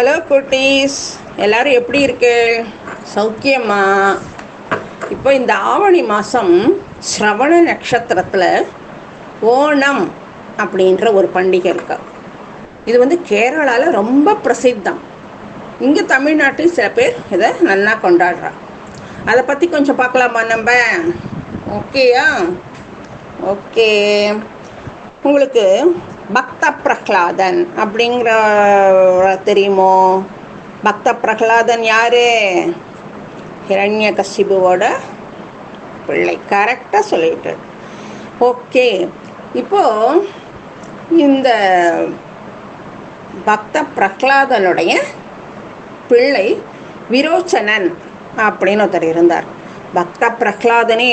Hello குட்டீஸ் எல்லாரும் எப்படி இருக்கு? சௌக்கியமா? இப்போ இந்த ஆவணி மாதம் ஸ்ரவண நட்சத்திரத்தில் ஓணம் அப்படின்ற ஒரு பண்டிகை இருக்கு. இது வந்து கேரளாவில் ரொம்ப பிரசித்தம். இங்கே தமிழ்நாட்டில் சில பேர் இதை நல்லா கொண்டாடுறா அதை பற்றி கொஞ்சம் பார்க்கலாமா நம்ம? ஓகேயா? ஓகே. உங்களுக்கு பக்த பிரஹ்லாதன் அப்படிங்கிற தெரியுமோ? பக்த பிரஹ்லாதன் யாரு? ஹிரண்ய கசிபுவோட பிள்ளை கரெக்டாக சொல்லிட்டு. ஓகே இப்போ இந்த பக்த பிரஹ்லாதனுடைய பிள்ளை விரோச்சனன் அப்படின்னு ஒருத்தர் இருந்தார். பக்த பிரஹ்லாதனே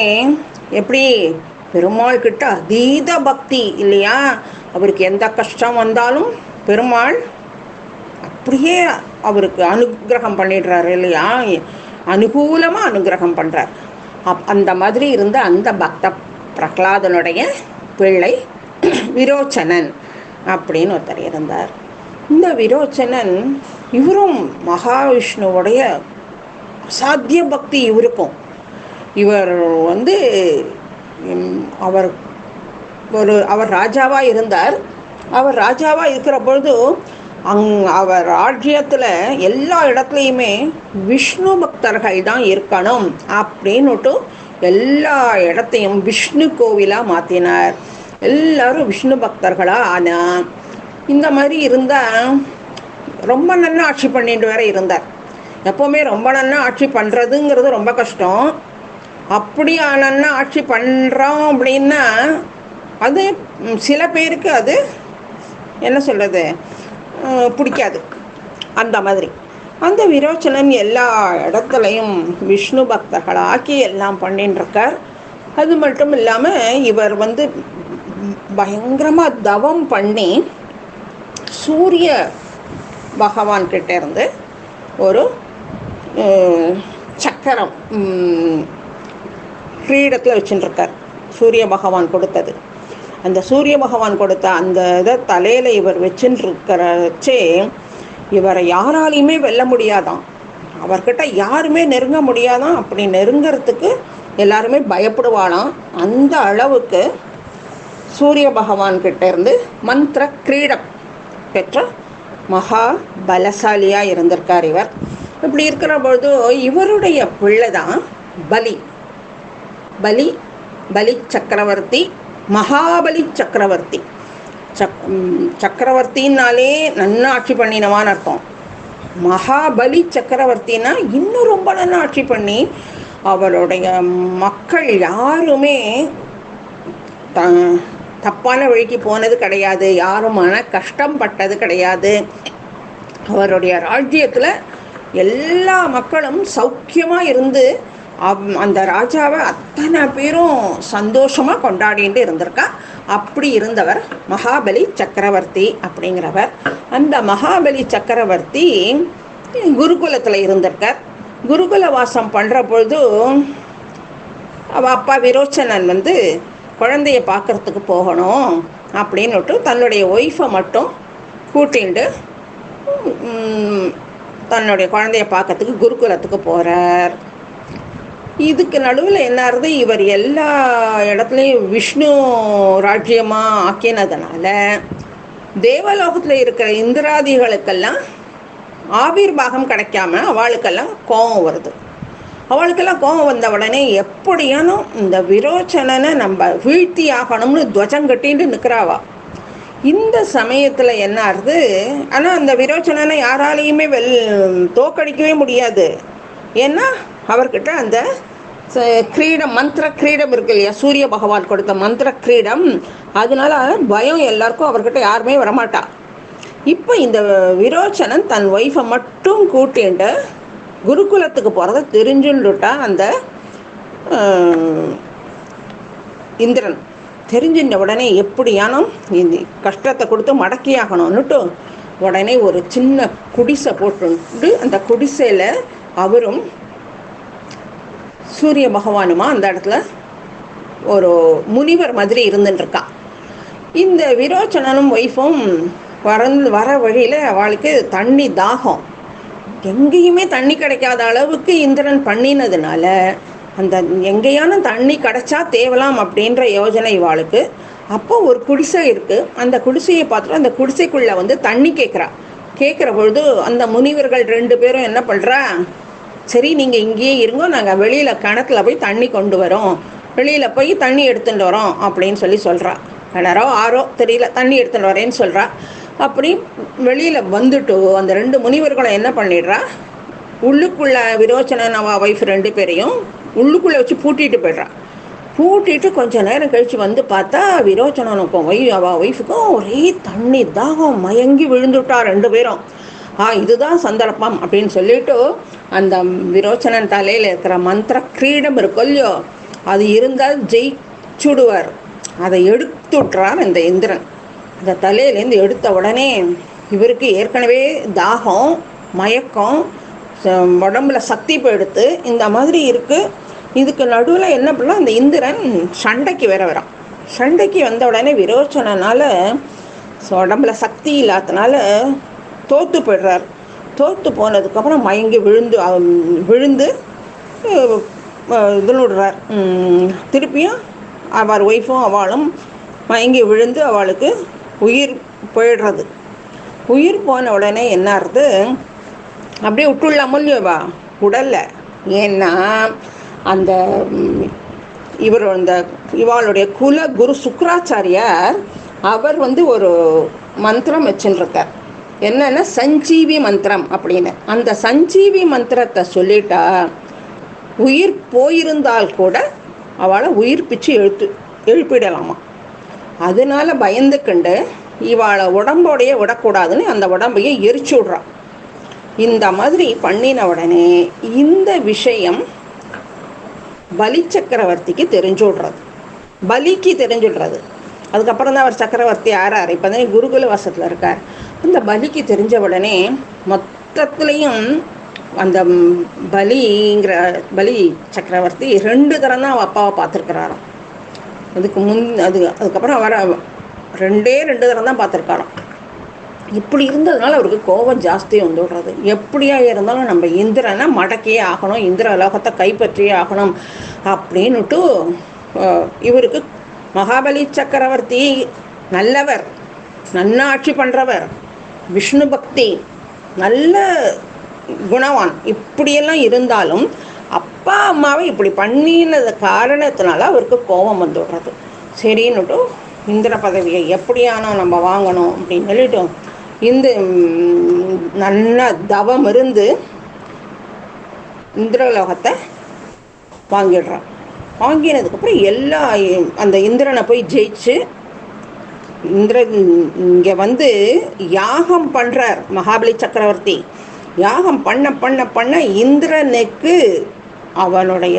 எப்படி? பெருமாள் கிட்ட அதீத பக்தி இல்லையா? அவருக்கு எந்த கஷ்டம் வந்தாலும் பெருமாள் அப்படியே அவருக்கு அனுகிரகம் பண்ணிடுறாரு இல்லையா? அனுகூலமாக அனுகிரகம் பண்ணுறார் அப் அந்த மாதிரி இருந்த அந்த பக்த பிரகலாதனுடைய பிள்ளை விரோச்சனன் அப்படின்னு ஒருத்தர் இருந்தார். இந்த விரோச்சனன் இவரும் மகாவிஷ்ணுவுடைய அசாத்திய பக்தி இவருக்கும். இவர் வந்து அவர் ஒரு அவர் ராஜாவாக இருந்தார். அவர் ராஜாவாக இருக்கிற பொழுது அங் அவர் ராஜ்யத்தில் எல்லா இடத்துலையுமே விஷ்ணு பக்தர்கள் தான் இருக்கணும் அப்படின்னுட்டு எல்லா இடத்தையும் விஷ்ணு கோவிலாக மாற்றினார் எல்லாரும் விஷ்ணு பக்தர்களாக ஆனால் இந்த மாதிரி இருந்தால் ரொம்ப நல்லா ஆட்சி பண்ணிட்டு வேற இருந்தார். எப்போவுமே ரொம்ப நல்லா ஆட்சி பண்ணுறதுங்கிறது ரொம்ப கஷ்டம். அப்படி நல்லா ஆட்சி பண்ணுறோம் அப்படின்னா அது சில பேருக்கு அது என்ன சொல்கிறது பிடிக்காது. அந்த மாதிரி. அந்த விரோச்சனன் எல்லா இடத்துலையும் விஷ்ணு பக்தர்களாக்கி எல்லாம் பண்ணிட்டுருக்கார் அது மட்டும் இல்லாமல் இவர் வந்து பயங்கரமாக தவம் பண்ணி சூரிய பகவான் இருந்து ஒரு சக்கரம் கிரீடத்தில் வச்சுட்டுருக்கார் சூரிய பகவான் கொடுத்தது. அந்த சூரிய பகவான் கொடுத்த அந்த இதை தலையில் இவர் வச்சுட்டுருக்கிறச்சே இவரை யாராலையுமே வெல்ல முடியாதான். அவர்கிட்ட யாருமே நெருங்க முடியாதான். அப்படி நெருங்கிறதுக்கு எல்லாருமே பயப்படுவாளாம். அந்த அளவுக்கு சூரிய பகவான் கிட்ட இருந்து மந்திர கிரீடம் பெற்ற மகா பலசாலியாக இருந்திருக்கார் இவர். இப்படி இருக்கிற பொழுது இவருடைய பிள்ளை தான் பலி. பலி பலி சக்கரவர்த்தி மகாபலி சக்கரவர்த்தி. சக் சக்கரவர்த்தின்னாலே நன்னா ஆட்சி பண்ணினவான்னு அர்த்தம். மகாபலி சக்கரவர்த்தினா இன்னும் ரொம்ப நன்னா ஆட்சி பண்ணி அவருடைய மக்கள் யாருமே த தப்பான வழிக்கு போனது கிடையாது. யாரும் மன கஷ்டம் பட்டது கிடையாது. அவருடைய ராஜ்யத்தில் எல்லா மக்களும் சௌக்கியமாக இருந்து அந்த ராஜாவை அத்தனை பேரும் சந்தோஷமாக கொண்டாடிட்டு இருந்திருக்கா? அப்படி இருந்தவர் மகாபலி சக்கரவர்த்தி அப்படிங்கிறவர். அந்த மகாபலி சக்கரவர்த்தி குருகுலத்தில் இருந்திருக்கார். குருகுல வாசம் பண்ணுற பொழுது அவள் அப்பா விரோச்சனன் வந்து குழந்தைய பார்க்குறதுக்கு போகணும் அப்படின்னுட்டு தன்னுடைய ஒய்ஃபை மட்டும் கூட்டிகிட்டு தன்னுடைய குழந்தைய பார்க்கறதுக்கு குருகுலத்துக்கு போகிறார் இதுக்கு நடுவில் என்ன ஆகுது இவர் எல்லா இடத்துலையும் விஷ்ணு ராஜ்யமாக ஆக்கினதுனால தேவலோகத்தில் இருக்கிற இந்திராதிகளுக்கெல்லாம் ஆவிர் பாகம் கிடைக்காம அவளுக்கெல்லாம் கோபம் வருது. அவளுக்கெல்லாம் கோபம் வந்த உடனே எப்படியானும் இந்த விரோச்சனனை நம்ம வீழ்த்தி ஆகணும்னு துவஜம் கட்டின்னு நிற்கிறாவா இந்த சமயத்தில் என்ன ஆகுது ஆனால் அந்த விரோச்சனனை யாராலையுமே வெல் தோக்கடிக்கவே முடியாது. ஏன்னா அவர்கிட்ட அந்த கிரீடம் மந்திர கிரீடம் இருக்கு இல்லையா? சூரிய பகவான் கொடுத்த மந்திர கிரீடம். அதனால பயம் எல்லாருக்கும் அவர்கிட்ட யாருமே வரமாட்டா. இப்போ இந்த விரோச்சனன் தன் ஒய்ஃபை மட்டும் கூட்டிட்டு குருகுலத்துக்கு போகிறத தெரிஞ்சுட்டா அந்த இந்திரன். தெரிஞ்சின்ற உடனே எப்படியானும் இந்த கஷ்டத்தை கொடுத்து மடக்கியாகணும்னுட்டு உடனே ஒரு சின்ன குடிசை போட்டு அந்த குடிசையில் அவரும் சூரிய பகவானுமா அந்த இடத்துல ஒரு முனிவர் மாதிரி இருந்துட்டுருக்கான் இந்த விரோச்சனனும் ஒய்ஃபும் வரந்து வர வழியில் அவளுக்கு தண்ணி தாகம். எங்கேயுமே தண்ணி கிடைக்காத அளவுக்கு இந்திரன் பண்ணினதுனால அந்த எங்கேயான தண்ணி கிடைச்சா தேவலாம் அப்படின்ற யோஜனை இவாளுக்கு. அப்போ ஒரு குடிசை இருக்குது அந்த குடிசையை பார்த்துட்டு அந்த குடிசைக்குள்ளே வந்து தண்ணி கேட்குறா. கேட்குற பொழுது அந்த முனிவர்கள் ரெண்டு பேரும் என்ன பண்ணுறா சரி நீங்கள் இங்கேயே இருங்க நாங்கள் வெளியில் கிணத்துல போய் தண்ணி கொண்டு வரோம். வெளியில் போய் தண்ணி எடுத்துகிட்டு வரோம் அப்படின்னு சொல்லி சொல்கிறா கிணறோ ஆறோ தெரியல தண்ணி எடுத்துகிட்டு வரேன்னு சொல்கிறா அப்படி வெளியில் வந்துட்டு அந்த ரெண்டு முனிவர்களும் என்ன பண்ணிடுறா? உள்ளுக்குள்ள விரோச்சனன் அவ ஒய்ஃப் ரெண்டு பேரையும் உள்ளுக்குள்ளே வச்சு பூட்டிட்டு போய்ட்றா. பூட்டிட்டு கொஞ்ச நேரம் கழித்து வந்து பார்த்தா விரோச்சனனுக்கும் ஒய் அவ ஒய்ஃபுக்கும் ஒரே தண்ணி தாகம் மயங்கி விழுந்துட்டா ரெண்டு பேரும். ஆ இதுதான் சந்தர்ப்பம் அப்படின்னு சொல்லிட்டு அந்த விரோச்சனன் தலையில் இருக்கிற மந்திர கிரீடம் இருக்கும் இல்லையோ அது இருந்தால் ஜெயிச்சுடுவார். அதை எடுத்துட்றார் இந்த இந்திரன். அந்த தலையிலேருந்து எடுத்த உடனே இவருக்கு ஏற்கனவே தாகம் மயக்கம் ச- உடம்புல சக்தி போயிடுத்து இந்த மாதிரி இருக்குது இதுக்கு நடுவில் என்ன பண்ணலாம் அந்த இந்திரன் சண்டைக்கு வேற வரான். சண்டைக்கு வந்த உடனே விரோச்சனால உடம்புல சக்தி இல்லாதனால தோற்று போயிடுறார். தோற்று போனதுக்கப்புறம் மயங்கி விழுந்து விழுந்து இதில் விடுறார். திருப்பியும் அவர் ஒய்ஃபும் அவளும் மயங்கி விழுந்து அவளுக்கு உயிர் போயிடுறது. உயிர் போன உடனே என்ன ஆகுது? அப்படியே விட்டுடலாமோ இல்லையோவா உடல்ல. ஏன்னா அந்த இவர் அந்த இவாளுடைய குல குரு சுக்கராச்சாரியார் அவர் வந்து ஒரு மந்திரம் வச்சுருக்கார் என்னென்னா சஞ்சீவி மந்திரம் அப்படின்னு. அந்த சஞ்சீவி மந்திரத்தை சொல்லிட்டா உயிர் போயிருந்தால் கூட அவளை உயிர் பிச்சு எழுத்து எழுப்பிடலாமா. அதனால பயந்துக்கண்டு இவாளை உடம்போடைய விடக்கூடாதுன்னு அந்த உடம்பையே எரிச்சு விட்றான் இந்த மாதிரி பண்ணின உடனே இந்த விஷயம் பலி சக்கரவர்த்திக்கு தெரிஞ்சுடுறது பலிக்கு தெரிஞ்சுடுறது அதுக்கப்புறம் தான் அவர் சக்கரவர்த்தி ஆறார். இப்போ தான் குருகுல வாசத்தில் இருக்கார். அந்த பலிக்கு தெரிஞ்ச உடனே மொத்தத்துலேயும் அந்த பலிங்கிற பலி சக்கரவர்த்தி ரெண்டு தரம் தான் அவள் அப்பாவை பார்த்துருக்குறாராம். அதுக்கு முன் அது அதுக்கப்புறம் அவரை ரெண்டே ரெண்டு தரம் தான் பார்த்துருக்காராம். இப்படி இருந்ததுனால அவருக்கு கோபம் ஜாஸ்தி வந்து விடுறது எப்படியா இருந்தாலும் நம்ம இந்திரனை மடக்கியே ஆகணும் இந்திர லோகத்தை கைப்பற்றியே ஆகணும் அப்படின்னுட்டு இவருக்கு மகாபலி சக்கரவர்த்தி நல்லவர் நன்னாட்சி பண்ணுறவர் விஷ்ணு பக்தி நல்ல குணவான். இப்படியெல்லாம் இருந்தாலும் அப்பா அம்மாவை இப்படி பண்ணினது காரணத்தினால அவருக்கு கோபம் வந்துடுறது சரின்னுட்டு இந்திர பதவியை எப்படியானோ நம்ம வாங்கணும் அப்படின்னு சொல்லிட்டு இந்த நல்ல தவம் இருந்து இந்திரலோகத்தை வாங்கிடுறான். வாங்கினதுக்கப்புறம் எல்லா அந்த இந்திரனை போய் ஜெயிச்சு இந்திர இங்கே வந்து யாகம் பண்ணுறார் மகாபலி சக்கரவர்த்தி. யாகம் பண்ண பண்ண பண்ண இந்திரனுக்கு அவனுடைய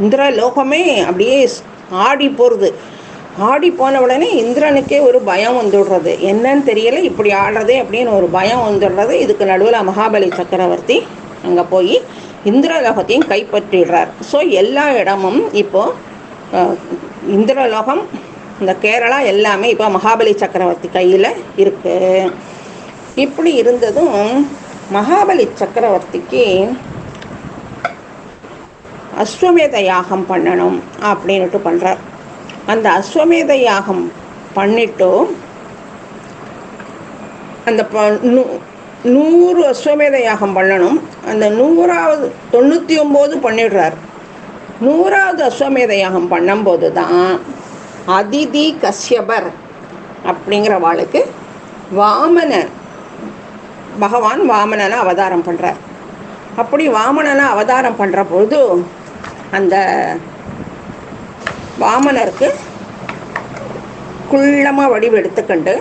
இந்திர லோகமே அப்படியே ஆடி போகிறது ஆடி போன உடனே இந்திரனுக்கே ஒரு பயம் வந்துடுறது. என்னன்னு தெரியல இப்படி ஆடுறதே அப்படின்னு ஒரு பயம் வந்துடுறது. இதுக்கு நடுவில் மகாபலி சக்கரவர்த்தி அங்கே போய் இந்திரலோகத்தையும் கைப்பற்றிடுறார். ஸோ எல்லா இடமும் இப்போது இந்திரலோகம் இந்த கேரளா எல்லாமே இப்போ மகாபலி சக்கரவர்த்தி கையில் இருக்குது இப்படி இருந்ததும் மகாபலி சக்கரவர்த்திக்கு அஸ்வமேத யாகம் பண்ணணும் அப்படின்ட்டு பண்ணுறார் அந்த அஸ்வமேத யாகம் பண்ணிட்டு அந்த ப- நூ- நூறு அஸ்வமேத யாகம் பண்ணணும். அந்த நூறாவது தொண்ணூற்றி ஒம்பது பண்ணிடுறார். நூறாவது அஸ்வமேத யாகம் பண்ணும்போது தான் அதிதி கஷ்யபர் அப்படிங்கிற வாமன பகவான் வாமனனை அவதாரம் பண்ணுறார் அப்படி வாமனனை அவதாரம் பண்ணுற பொழுது அந்த வாமனருக்கு குள்ளமாக வடிவு எடுத்துக்கொண்டு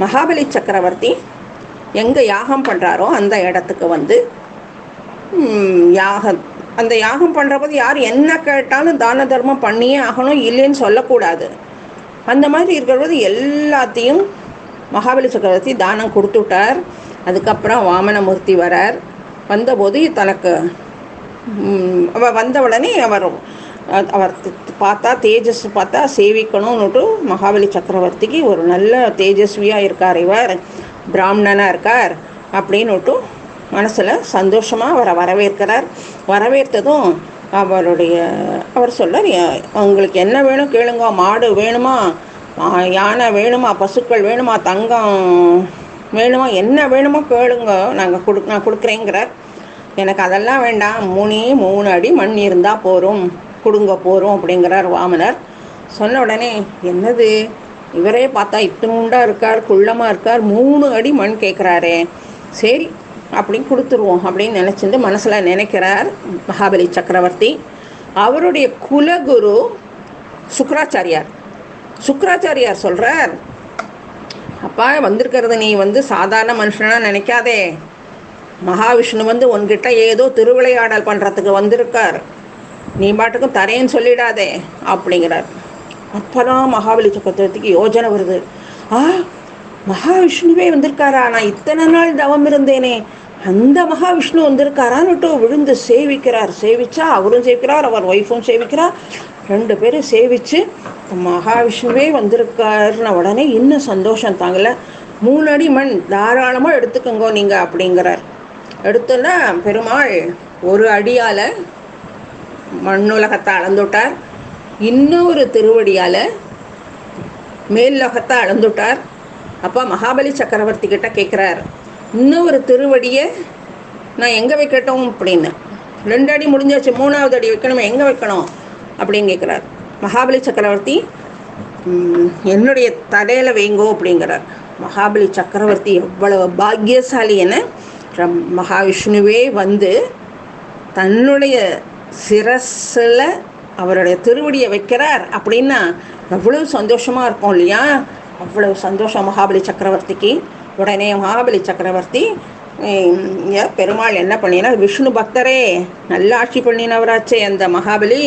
மகாபலி சக்கரவர்த்தி எங்கே யாகம் பண்ணுறாரோ அந்த இடத்துக்கு வந்து யாகம் அந்த யாகம் பண்ணுறபோது யார் என்ன கேட்டாலும் தான தர்மம் பண்ணியே ஆகணும் இல்லைன்னு சொல்லக்கூடாது. அந்த மாதிரி இருக்கிறபோது எல்லாத்தையும் மகாபலி சக்கரவர்த்தி தானம் கொடுத்து விட்டார். அதுக்கப்புறம் வாமனமூர்த்தி வரார். வந்தபோது தனக்கு ம், அவ வந்த உடனே அவர் அவர் பார்த்தா தேஜஸ் பார்த்தா சேவிக்கணும்னுட்டு மகாபலி சக்கரவர்த்திக்கு ஒரு நல்ல தேஜஸ்வியாக இருக்கார் இவர் பிராமணனாக இருக்கார் அப்படின்னுட்டு மனசில் சந்தோஷமாக அவரை வரவேற்கிறார். வரவேற்றதும் அவருடைய அவர் சொல்கிறார் உங்களுக்கு என்ன வேணும் கேளுங்க மாடு வேணுமா? யானை வேணுமா? பசுக்கள் வேணுமா? தங்கம் வேணுமா? என்ன வேணுமோ கேளுங்க நாங்கள் கொடு நான் கொடுக்குறேங்கிறார். எனக்கு அதெல்லாம் வேண்டாம் மூணே மூணு அடி மண் இருந்தால் போகிறோம் கொடுங்க போகிறோம் அப்படிங்கிறார் வாமனர். சொன்ன உடனே என்னது? இவரே பார்த்தா இத்தினுண்டா இருக்கார் குள்ளமாக இருக்கார் மூணு அடி மண் கேட்குறாரே சரி அப்படின்னு கொடுத்துருவோம் அப்படின்னு நினச்சிட்டு மனசில் நினைக்கிறார் மகாபலி சக்கரவர்த்தி. அவருடைய குலகுரு சுக்ராச்சாரியார் சுக்ராச்சாரியார் சொல்கிறார் அப்பா வந்திருக்கிறது நீ வந்து சாதாரண மனுஷனாக நினைக்காதே. மகாவிஷ்ணு வந்து உன்கிட்ட ஏதோ திருவிளையாடல் பண்ணுறதுக்கு வந்திருக்கார். நீ பாட்டுக்கும் தரேன்னு சொல்லிடாதே அப்படிங்கிறார். அப்போதான் மகாபலி சக்கரவர்த்திக்கு யோஜனை வருது. ஆ மகாவிஷ்ணுவே வந்திருக்காரா? நான் இத்தனை நாள் தவம் இருந்தேனே. அந்த மகாவிஷ்ணு வந்திருக்காரான்னுட்டு விழுந்து சேவிக்கிறார். சேவிச்சா அவரும் சேவிக்கிறார் அவர் ஒய்ஃபும் சேவிக்கிறார். ரெண்டு பேரும் சேவிச்சு மகாவிஷ்ணுவே வந்திருக்காருன உடனே இன்னும் சந்தோஷம் தாங்கல. மூணு அடி மண் தாராளமாக எடுத்துக்கோங்க நீங்கள் அப்படிங்கிறார். எடுத்தோன்னா பெருமாள் ஒரு அடியால் மண்ணுலகத்தை அளந்துட்டார் இன்னொரு திருவடியால் மேல்லோகத்தை அளந்துட்டார் அப்போ மகாபலி சக்கரவர்த்தி கிட்ட கேட்குறார் இன்னும் ஒரு திருவடியை நான் எங்கே வைக்கட்டும் அப்படின்னு. ரெண்டு அடி முடிஞ்சாச்சு மூணாவது அடி வைக்கணுமே எங்கே வைக்கணும் அப்படின்னு கேட்குறார் மகாபலி சக்கரவர்த்தி என்னுடைய தலையில் வைங்கோ அப்படிங்கிறார். மகாபலி சக்கரவர்த்தி எவ்வளவு பாக்கியசாலி என மகாவிஷ்ணுவே வந்து தன்னுடைய சிரஸில் அவருடைய திருவடியை வைக்கிறார் அப்படின்னா எவ்வளவு சந்தோஷமாக இருக்கும் இல்லையா? அவ்வளவு சந்தோஷம் மகாபலி சக்கரவர்த்திக்கு. உடனே மகாபலி சக்கரவர்த்தி பெருமாள் என்ன பண்ணினா விஷ்ணு பக்தரே நல்ல ஆட்சி பண்ணினவராச்சே அந்த மகாபலி.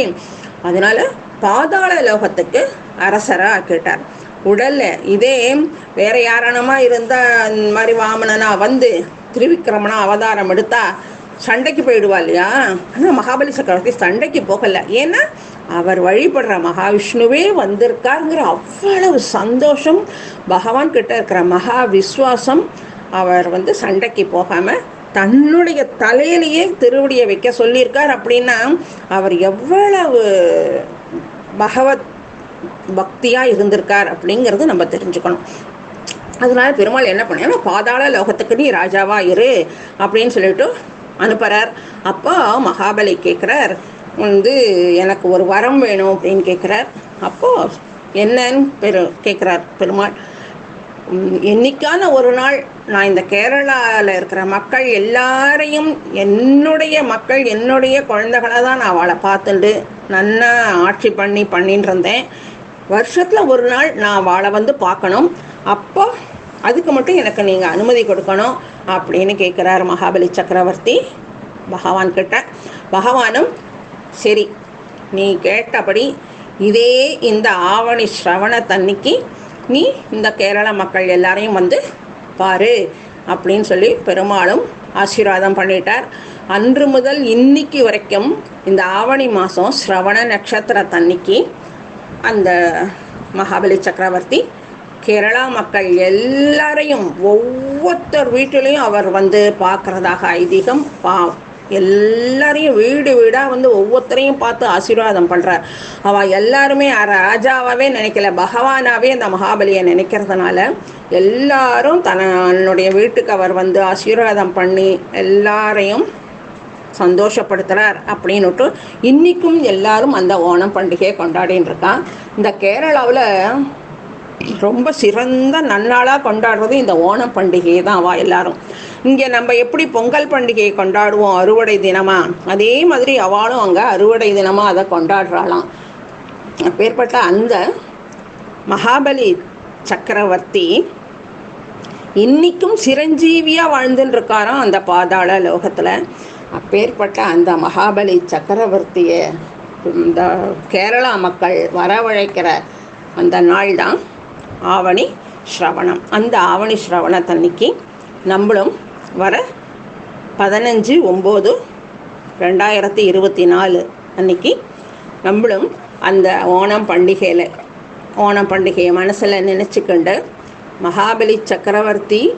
அதனால பாதாள லோகத்துக்கு அரசராக ஆக்கிட்டார் உடல்ல இதே வேற யாரானமா இருந்தா இந்த மாதிரி வாமனனா வந்து திருவிக்கிரமனா அவதாரம் எடுத்தா சண்டைக்கு போயிடுவா இல்லையா? ஆனால் மகாபலி சக்கரவர்த்தி சண்டைக்கு போகல. ஏன்னா அவர் வழிபடுற மகாவிஷ்ணுவே வந்திருக்காருங்கிற அவ்வளவு சந்தோஷம் பகவான் கிட்ட இருக்கிற மகா விஸ்வாசம் அவர் வந்து சண்டைக்கு போகாம தன்னுடைய தலையிலேயே திருவடியை வைக்க சொல்லியிருக்கார் அப்படின்னா அவர் எவ்வளவு பகவத் பக்தியாக இருந்திருக்கார் அப்படிங்கிறது நம்ம தெரிஞ்சுக்கணும். அதனால பெருமாள் என்ன பண்ணா பாதாள லோகத்துக்கு நீ ராஜாவா இரு அப்படின்னு சொல்லிட்டு அனுப்புறார். அப்போ மகாபலி கேட்குறார் வந்து எனக்கு ஒரு வரம் வேணும் அப்படின்னு கேட்குறார் அப்போ என்னன்னு பெரு கேட்குறார் பெருமாள். என்னைக்கான ஒரு நாள் நான் இந்த கேரளாவில் இருக்கிற மக்கள் எல்லாரையும் என்னுடைய மக்கள் என்னுடைய குழந்தைகளை தான் நான் அவளை பார்த்துட்டு நன்னா ஆட்சி பண்ணி பண்ணிட்டு இருந்தேன். வருஷத்தில் ஒரு நாள் நான் அவளை வந்து பார்க்கணும். அப்போ அதுக்கு மட்டும் எனக்கு நீங்கள் அனுமதி கொடுக்கணும் அப்படின்னு கேட்குறார் மகாபலி சக்கரவர்த்தி. பகவான் கிட்ட பகவானும் சரி நீ கேட்டபடி இதே இந்த ஆவணி ஸ்ரவண தன்னைக்கு நீ இந்த கேரள மக்கள் எல்லாரையும் வந்து பாரு அப்படின்னு சொல்லி பெருமாளும் ஆசீர்வாதம் பண்ணிட்டார். அன்று முதல் இன்னைக்கு வரைக்கும் இந்த ஆவணி மாதம் ஸ்ரவண நட்சத்திர தண்ணிக்கு அந்த மகாபலி சக்கரவர்த்தி கேரளா மக்கள் எல்லாரையும் ஒவ்வொருத்தர் வீட்டிலையும் அவர் வந்து பார்க்குறதாக ஐதீகம். பா எல்லாரையும் வீடு வீடாக வந்து ஒவ்வொருத்தரையும் பார்த்து ஆசீர்வாதம் பண்ணுறார் அவள் எல்லாருமே ராஜாவாகவே நினைக்கல பகவானாகவே அந்த மகாபலியை நினைக்கிறதுனால எல்லாரும் தன்னுடைய வீட்டுக்கு அவர் வந்து ஆசீர்வாதம் பண்ணி எல்லாரையும் சந்தோஷப்படுத்துகிறார் அப்படின்னுட்டு இன்றைக்கும் எல்லாரும் அந்த ஓணம் பண்டிகையை கொண்டாடின்னு இருக்கான். இந்த கேரளாவில் ரொம்ப சிறந்த நன்னாளாக கொண்டாடுறது இந்த ஓணம் பண்டிகையை தான் அவா எல்லாரும். இங்கே நம்ம எப்படி பொங்கல் பண்டிகையை கொண்டாடுவோம்? அறுவடை தினமா? அதே மாதிரி அவளும் அங்கே அறுவடை தினமாக அதை கொண்டாடுறாளாம். அப்பேற்பட்ட அந்த மகாபலி சக்கரவர்த்தி இன்னைக்கும் சிரஞ்சீவியாக வாழ்ந்துன்னு இருக்காராம் அந்த பாதாள லோகத்தில். அப்பேற்பட்ட அந்த மகாபலி சக்கரவர்த்தியை இந்த கேரளா மக்கள் வரவழைக்கிற அந்த நாள் தான் ஆவணி ஸ்ரவணம். அந்த ஆவணி ஸ்ரவணத்தன்னைக்கு நம்மளும் வர பதினஞ்சு ஒம்பது ரெண்டாயிரத்தி இருபத்தி நாலு அன்னைக்கு நம்மளும் அந்த ஓணம் பண்டிகையில் ஓணம் பண்டிகையை மனசில் நினச்சிக்கிண்டு மகாபலி சக்கரவர்த்தி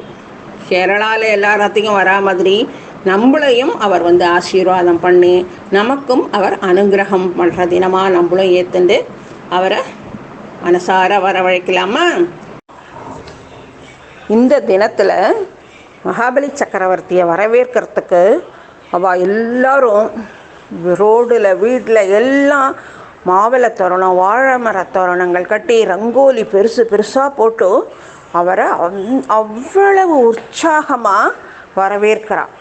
கேரளாவில் எல்லாத்தையும் வரா மாதிரி நம்மளையும் அவர் வந்து ஆசீர்வாதம் பண்ணி நமக்கும் அவர் அனுகிரகம் பண்ணுற தினமாக நம்மளும் ஏற்றுண்டு அவரை மனசார வரவழைக்கலாமா? இந்த தினத்தில் மகாபலி சக்கரவர்த்தியை வரவேற்கிறதுக்கு அவள் எல்லாரும் ரோடில் வீட்டில் எல்லாம் மாவிளை தோரணம் வாழை மர தோரணங்கள் கட்டி ரங்கோலி பெருசு பெருசாக போட்டு அவரை அவ்வளவு உற்சாகமாக வரவேற்கிறாள்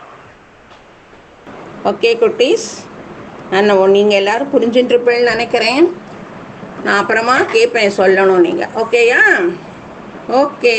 ஓகே குட்டீஸ். நான் நீங்கள் எல்லோரும் புரிஞ்சுட்டுருப்பேன்னு நினைக்கிறேன். நான் அப்புறமா கேட்பேன் சொல்லணும் நீங்கள் ஓகேயா ஓகே